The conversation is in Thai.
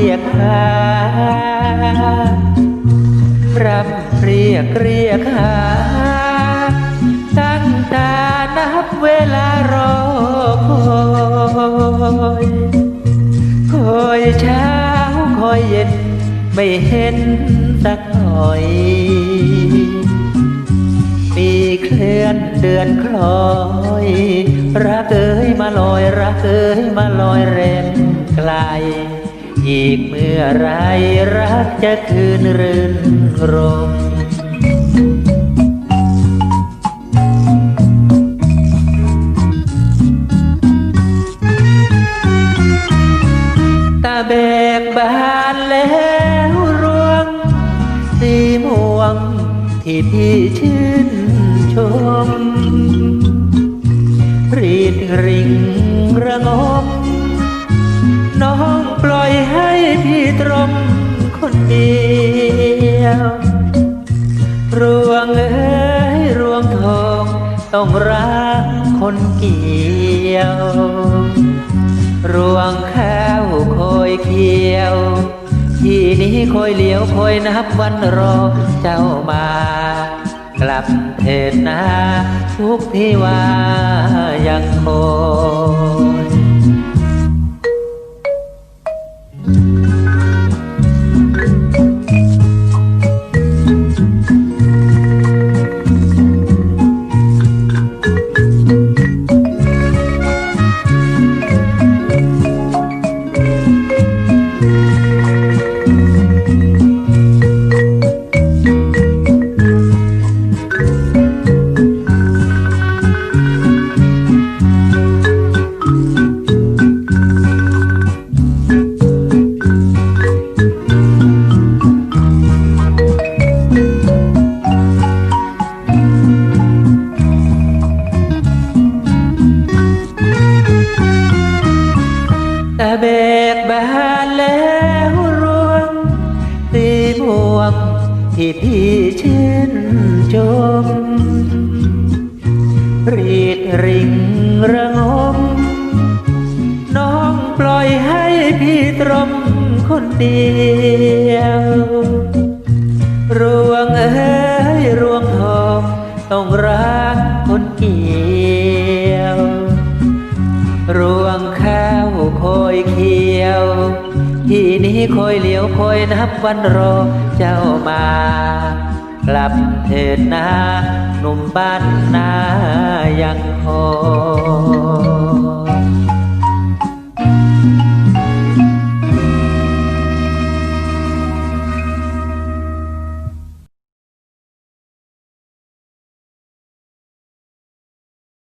รียกหารับเรียกเรียกหา ตั้งตานับเวลารอคอยคอยเช้าคอยเย็น ไม่เห็นสักหน่อย ปีเคลื่อนเดือนคล้อย รักเอ้ยมาลอย รักเอ้ยมาลอยเร็มไกล อีกเมื่อไรรักจะคืนรื่นรมตาแบกบานแล้วรวง สีม่วงที่พี่ชื่นชม รีดริงระงม พี่ตรมคนเดียวรวงเอ้ยรวงทองต้องรักคนเกี่ยว รวงข้าวคอยเคียว ที่นี้คอยเลี้ยวคอยนับวันรอเจ้ามากลับเถิดนาทุกที่ว่ายังคอย เบกบานแล้วรวงสีม่วงที่พี่ชื่นชม รีดริงระงม น้องปล่อยให้พี่ตรมคนเดียวรวงเอ้ยรวงทองต้องรักคนเกี่ ข้าวคอยเคียว ที่นี้คอยเหลียวคอยนับวันรอเจ้ามา กลับเถิดนาหนุ่มบ้านนายังคอย